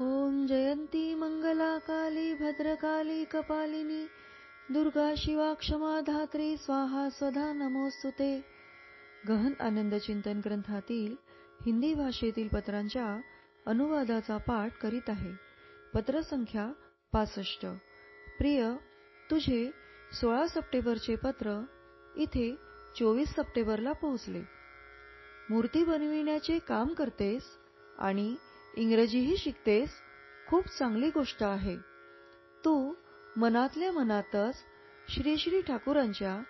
ॐ जयन्ती मंगला काली भद्रकाली कपालिनी दुर्गा शिवा क्षमा धात्री स्वाहा स्वधा नमोस्तुते गहन आनंद चिंतन ग्रंथातील हिंदी भाषेतील पत्रांच्या अनुवादाचा पाठ करीत आहे. पत्र संख्या पासष्ट. प्रिय तुझे सोळा सप्टेंबरचे पत्र इथे चोवीस सप्टेंबरला पोहोचले. मूर्ती बनविण्याचे काम करतेस आणि इंग्रजीही शिकतेस खूप चांगली गोष्ट आहे. तू मनातल्या मनातच श्री श्री ठाकूरांच्या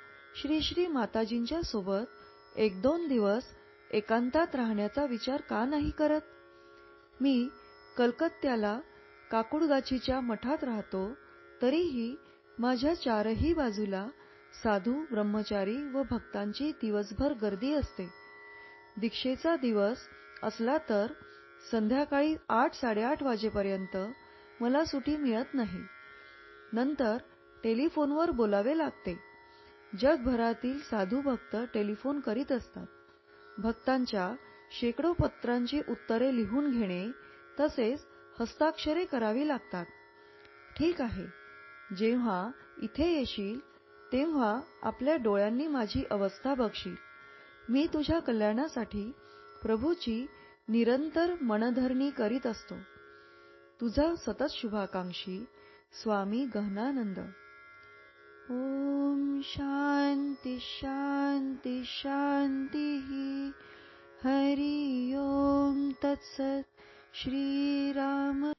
श्री श्री माताजींच्या सोबत एक दोन दिवस एकांतात राहण्याचा विचार का नाही करत? मी कलकत्त्याला काकुडगाचीच्या मठात राहतो तरीही माझ्या चारही बाजूला साधू ब्रह्मचारी व भक्तांची दिवसभर गर्दी असते. दीक्षेचा दिवस असला तर संध्याकाळी आठ साडेआठ वाजेपर्यंत मला सुटी मिळत नाही. नंतर टेलिफोनवर बोलावे लागते. जगभरातील साधू भक्त टेलिफोन करीत असतात. भक्तांच्या शेकडो पत्रांची उत्तरे लिहून घेणे तसेच हस्ताक्षरे करावी लागतात. ठीक आहे जेव्हा इथे येशील तेव्हा आपल्या डोळ्यांनी माझी अवस्था बघशील. मी तुझ्या कल्याणासाठी प्रभूची निरंतर मनधरणी करीत असतो. तुझा सतत शुभाकांक्षी स्वामी गहनानंद. ओम शांती शांती शांती हरि ओम तत्सत श्रीराम.